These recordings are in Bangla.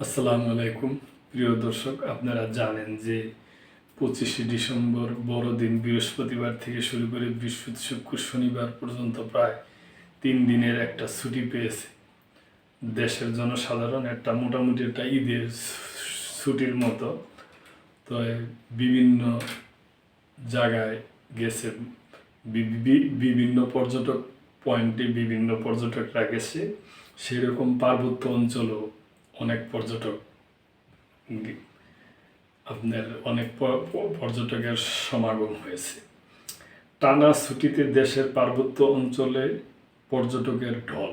আসসালামু আলাইকুম। প্রিয় দর্শক, আপনারা জানেন যে পঁচিশে ডিসেম্বর বড়দিন বৃহস্পতিবার থেকে শুরু করে বৃহস্পতি, শুক্র, শনিবার পর্যন্ত প্রায় তিন দিনের একটা ছুটি পেয়েছে। দেশের জনসাধারণ একটা মোটামুটি একটা ঈদের ছুটির মতো, তো বিভিন্ন জায়গায় গেছে। বিভিন্ন পর্যটক পয়েন্টে বিভিন্ন পর্যটকরা গেছে। সেরকম পার্বত্য অঞ্চলও অনেক পর্যটক আপনার অনেক পর্যটকের সমাগম হয়েছে। টানা ছুটিতে দেশের পার্বত্য অঞ্চলে পর্যটকের ঢল।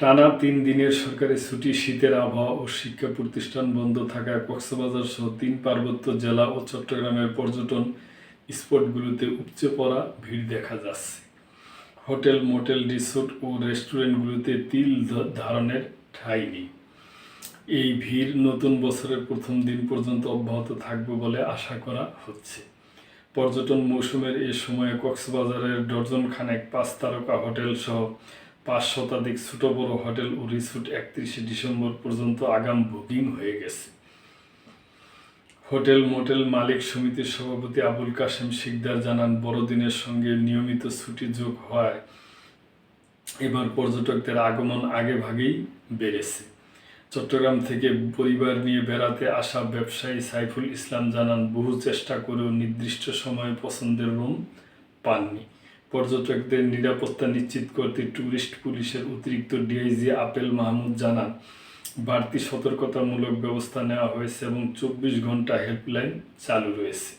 টানা তিন দিনের সরকারি ছুটি, শীতের আবহাওয়া ও শিক্ষা প্রতিষ্ঠান বন্ধ থাকায় কক্সবাজার সহ তিন পার্বত্য জেলা ও চট্টগ্রামের পর্যটন স্পটগুলোতে উপচে পড়া ভিড় দেখা যাচ্ছে। হোটেল, মোটেল, রিসোর্ট ও রেস্টুরেন্টগুলোতে তিল ধারণের ঠাঁই নেই। এই ভিড় নতুন বছরের প্রথম দিন পর্যন্ত অব্যাহত থাকবে বলে আশা করা হচ্ছে। পর্যটন মৌসুমের এ সময়ে কক্সবাজারের ডজন খানেক পাঁচ তারকা হোটেল সহ পাঁচ শতাধিক ছোট বড় হোটেল ও রিসোর্ট একত্রিশে ডিসেম্বর পর্যন্ত আগাম বুকিং হয়ে গেছে। হোটেল, মোটেল মালিক সমিতির সভাপতি আবুল কাশেম শিকদার জানান, বড়দিনের সঙ্গে নিয়মিত ছুটি যোগ হওয়ায় এবার পর্যটকদের আগমন আগে ভাগেই বেড়েছে। চট্টগ্রাম থেকে পরিবার নিয়ে বেড়াতে আসা ব্যবসায়ী সাইফুল ইসলাম জানান, বহু চেষ্টা করেও নির্দিষ্ট সময়ে পছন্দের রুম পাননি। পর্যটকদের নিরাপত্তা নিশ্চিত করতে ট্যুরিস্ট পুলিশের অতিরিক্ত ডিআইজি আপেল মাহমুদ জানান বাড়তি সতর্কতামূলক ব্যবস্থা নেওয়া হয়েছে এবং চব্বিশ ঘণ্টা হেল্পলাইন চালু রয়েছে।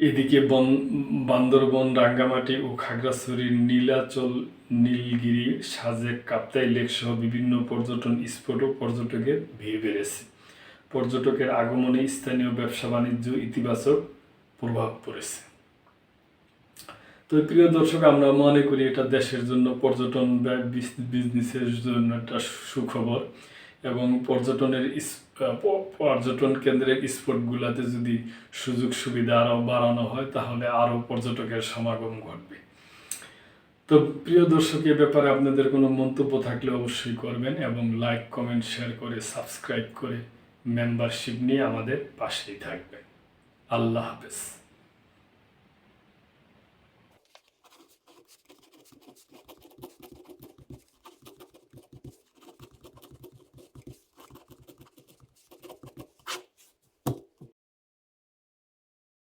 এদিকে বন, বান্দরবন, রাঙ্গামাটি ও খাগড়াছড়ির নীলাচল, নীলগিরি, সাজেক, কাপ্তাই লেক সহ বিভিন্ন পর্যটন স্পটও পর্যটকের ভিড় বেড়েছে। পর্যটকের আগমনে স্থানীয় ব্যবসা বাণিজ্য ইতিবাচক প্রভাব পড়েছে। তো প্রিয় দর্শক, আমরা মনে করি এটা দেশের জন্য পর্যটন বিজনেসের জন্য একটা সুখবর এবং পর্যটনের পর্যটন কেন্দ্রের স্পটগুলোতে যদি সুযোগ সুবিধা আরও বাড়ানো হয়, তাহলে আরও পর্যটকের সমাগম ঘটবে। তো প্রিয় দর্শক, এ ব্যাপারে আপনাদের কোনো মন্তব্য থাকলে অবশ্যই করবেন এবং লাইক কমেন্ট শেয়ার করে সাবস্ক্রাইব করে মেম্বারশিপ নিয়ে আমাদের পাশেই থাকবেন। আল্লাহ হাফেজ।